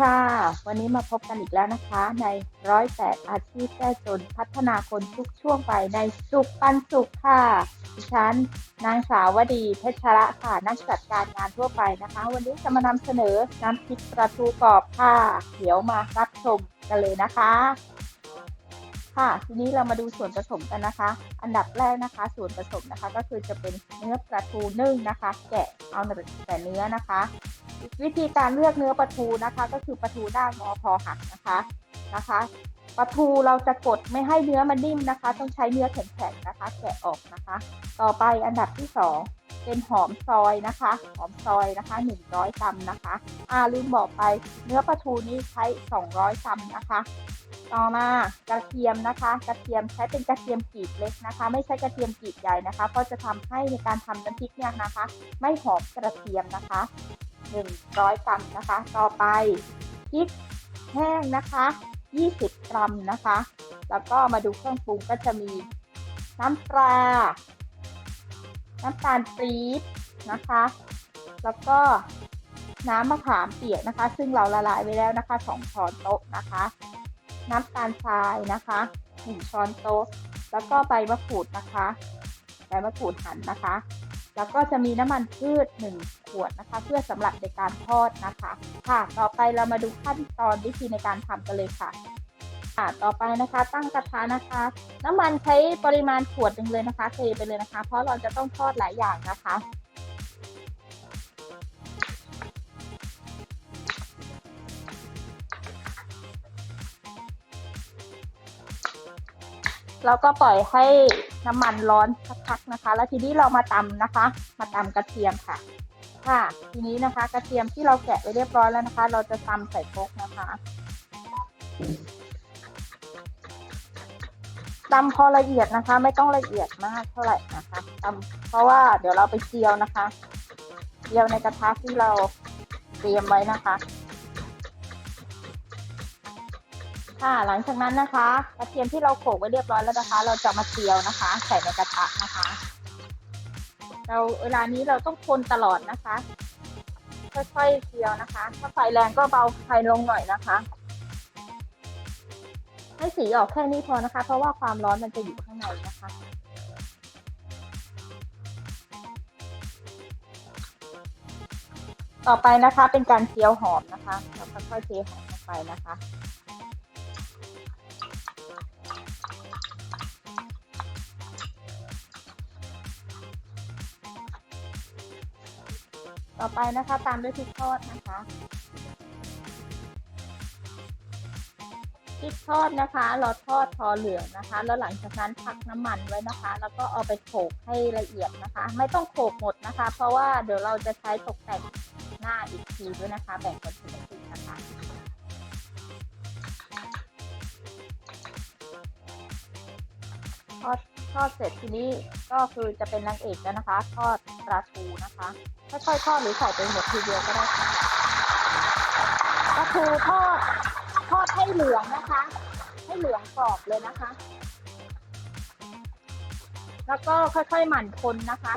ค่ะ วันนี้มาพบกันอีกแล้วนะคะ ในร้อยแปดอาชีพแก้จนพัฒนาคนทุกช่วงไปในสุขปันสุขค่ะ ดิฉัน นางสาววดีเพชรระค่ะนักจัดการงานทั่วไปนะคะ วันนี้จะมานำเสนอน้ำพริกปลาทูกรอบค่ะ เดี๋ยวมารับชมกันเลยนะคะ ค่ะ ทีนี้เรามาดูส่วนผสมกันนะคะ อันดับแรกนะคะ ส่วนผสมนะคะก็คือจะเป็นเนื้อปลาทูนึ่งนะคะ แกะเอาแต่เนื้อนะคะวิธีการเลือกเนื้อปลาทูนะคะ ก็คือปลาทูด้านงอพอหักนะคะนะคะปลาทูเราจะกดไม่ให้เนื้อมันนิ่มนะคะ ต้องใช้เนื้อแข็งๆนะคะ แกะออกนะคะ ต่อไปอันดับที่สอง เป็นหอมซอยนะคะ หอมซอยนะคะ 100กรัมนะคะอ่าลืมบอกไปเนื้อปลาทูนี้ใช้ 200กรัมนะคะ ต่อมากระเทียมนะคะ กระเทียมใช้เป็นกระเทียมกรีบเล็กนะคะ ไม่ใช่กระเทียมกรีบใหญ่นะคะ เพราะจะทำให้ในการทำน้ำพริกเนี่ยนะคะ ไม่หอมกระเทียมนะคะ 100กรัมนะคะ ต่อไปพริกแห้งนะคะ 20 กรัมนะคะ แล้วก็มาดูเครื่องปรุงก็จะมีน้ำปลา น้ำตาลปี๊บนะคะ แล้วก็น้ำมะขามเปียกนะคะ ซึ่งเราละลายไว้แล้วนะคะ2ช้อนโต๊ะนะคะ น้ำตาลทรายนะคะ1ช้อนโต๊ะ แล้วก็ใบมะกรูดนะคะใบมะกรูดหั่นนะคะ แล้วก็จะมีน้ำมันพืช1ขวดนะคะ เพื่อสำหรับในการทอดนะคะ ค่ะ ต่อไปเรามาดูขั้นตอนวิธีในการทำกันเลยค่ะ ค่ะต่อไปนะคะ ตั้งกระทะนะคะ น้ำมันใช้ปริมาณขวดหนึ่งเลยนะคะเทไปเลยนะคะ เพราะเราจะต้องทอดหลายอย่างนะคะแล้วก็ปล่อยให้น้ำมันร้อนสักพักนะคะ แล้วทีนี้เรามาตำนะคะ มาตำกระเทียมค่ะ ค่ะ ทีนี้นะคะ กระเทียมที่เราแกะไว้เรียบร้อยแล้วนะคะ เราจะตำใส่ครกนะคะ ตำพอละเอียดนะคะ ไม่ต้องละเอียดมากเท่าไหร่นะคะตำเพราะว่าเดี๋ยวเราไปเจียวนะคะเจียวในกระทะที่เราเตรียมไว้นะคะค่ะหลังจากนั้นนะคะ กระเทียมที่เราโขลกไว้เรียบร้อยแล้วนะคะ เราจะมาเจียวนะคะ ใส่ในกระทะนะคะ เราเวลานี้เราต้องคนตลอดนะคะ ค่อยๆเจียวนะคะ ถ้าไฟแรงก็เบาไฟลงหน่อยนะคะ ให้สีออกแค่นี้พอนะคะ เพราะว่าความร้อนมันจะอยู่ข้างในนะคะต่อไปนะคะเป็นการเจียวหอมนะคะเราค่อยๆเทหอมลงไปนะคะ ต่อไปนะคะตามด้วยพริกทอดนะคะิกทอดนะคะ เราทอดพอเหลืองนะคะ แล้วหลังจากนั้นพักน้ำมันไว้นะคะ แล้วก็เอาไปโขลกให้ละเอียดนะคะ ไม่ต้องโขลกหมดนะคะ เพราะว่าเดี๋ยวเราจะใช้ตกแต่งหน้าอีกทีด้วยนะคะ แบ่งเป็นชิ้นๆนะคะทอดทอดเสร็จทีนี้ก็คือจะเป็นนางเอกแล้วนะคะ ทอดปลาทูนะคะค่อยๆทอดหรือใส่ไปหมดทีเดียวก็ได้ค่ะปลาทูทอด ทอดให้เหลืองนะคะ ให้เหลืองกรอบเลยนะคะ แล้วก็ค่อยๆหมั่นคนนะคะ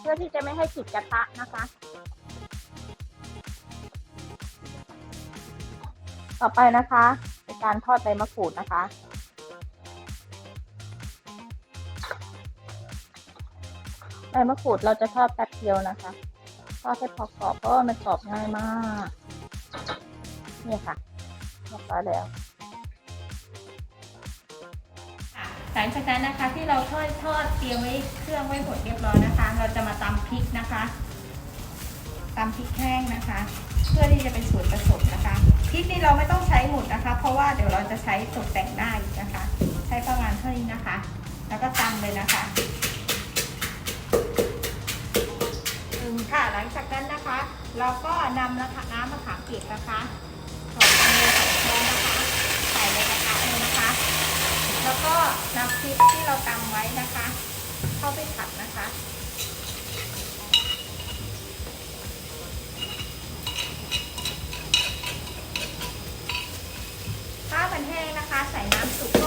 เพื่อที่จะไม่ให้ติดกระทะนะคะ ต่อไปนะคะเป็นการทอดใบมะกรูดนะคะใบมะกรูดเราจะทอดแป๊บเดียวนะคะทอดให้พอกรอบเพราะว่ามันกรอบง่ายมากนี่ค่ะ เรียบร้อยแล้วหลังจากนั้นนะคะที่เราทอดทอดเตรียมไว้เครื่องไว้หมดเรียบร้อยนะคะ เราจะมาตำพริกนะคะตำพริกแห้งนะคะ เพื่อที่จะเป็นส่วนผสมนะคะพริกนี่เราไม่ต้องใช้หมดนะคะ เพราะว่าเดี๋ยวเราจะใช้ตกแต่งหน้าอีกนะคะ ใช้ประมาณเท่านี้นะคะ แล้วก็ตำเลยนะคะค่ะหลังจากนั้นนะคะ เราก็นำนะคะน้ำมะขามเปียกนะคะสองช้อนสองช้อนนะคะ ใส่ในก ระทะเลยนะคะ แล้วก็นำพริกที่เราตำไว้นะคะ เข้าไปผัดนะคะถ้ามันแห้งนะคะ ใส่น้ำสุก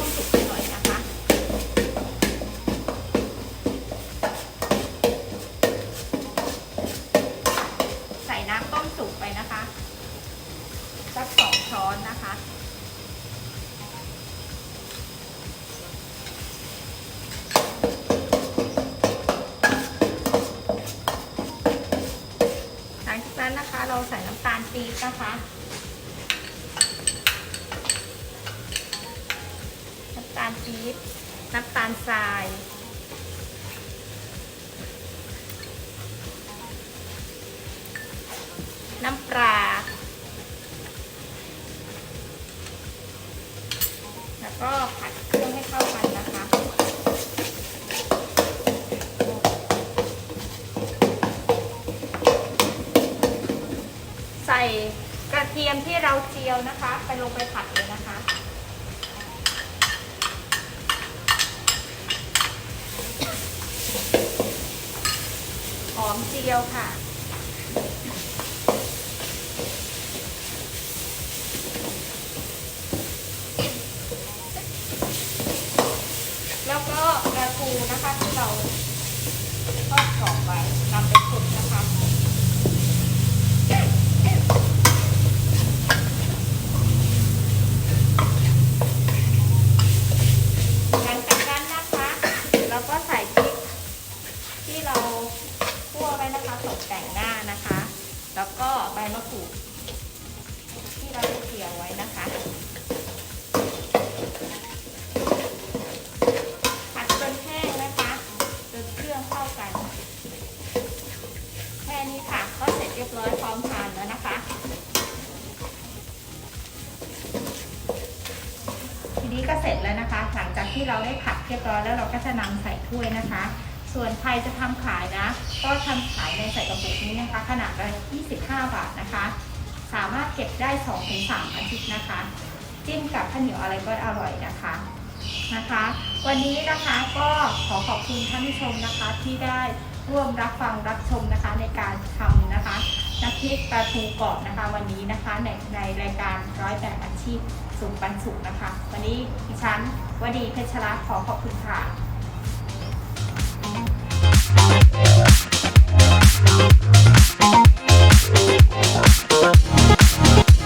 นะคะ น้ำตาลปี๊บน้ำตาลทราย เราเจียวนะคะ ไปลงไปผัดเลยนะคะหอมเจียวค่ะแล้วก็กระทูนะคะที่เราทอดกรอบไว้ ผัดจนแห้งนะคะจนเครื่องเข้ากันแค่นี้ค่ะก็เสร็จเรียบร้อยพร้อมทานแล้วนะคะทีนี้ก็เสร็จแล้วนะคะ หลังจากที่เราได้ผัดเรียบร้อยแล้วเราก็จะนำใส่ถ้วยนะคะ ส่วนใครจะทำขายนะ ก็ทำขายในใส่กระปุกนี้นะคะ ขนาดละ25 บาทนะคะ สามารถเก็บได้ 2-3 อาทิตย์นะคะ จิ้มกับข้าวเหนียวอะไรก็อร่อยนะคะนะคะ วันนี้นะคะก็ขอขอบคุณท่านผู้ชมนะคะที่ได้ร่วมรับฟังรับชมนะคะในการทำนะคะน้ำพริกปลาทูกรอบนะคะ วันนี้นะคะในในรายการร้อยแบบอาชีพสุขปันสุขนะคะ วันนี้ดิฉันวดีเพชรรัตน์ขอขอบคุณค่ะ Thank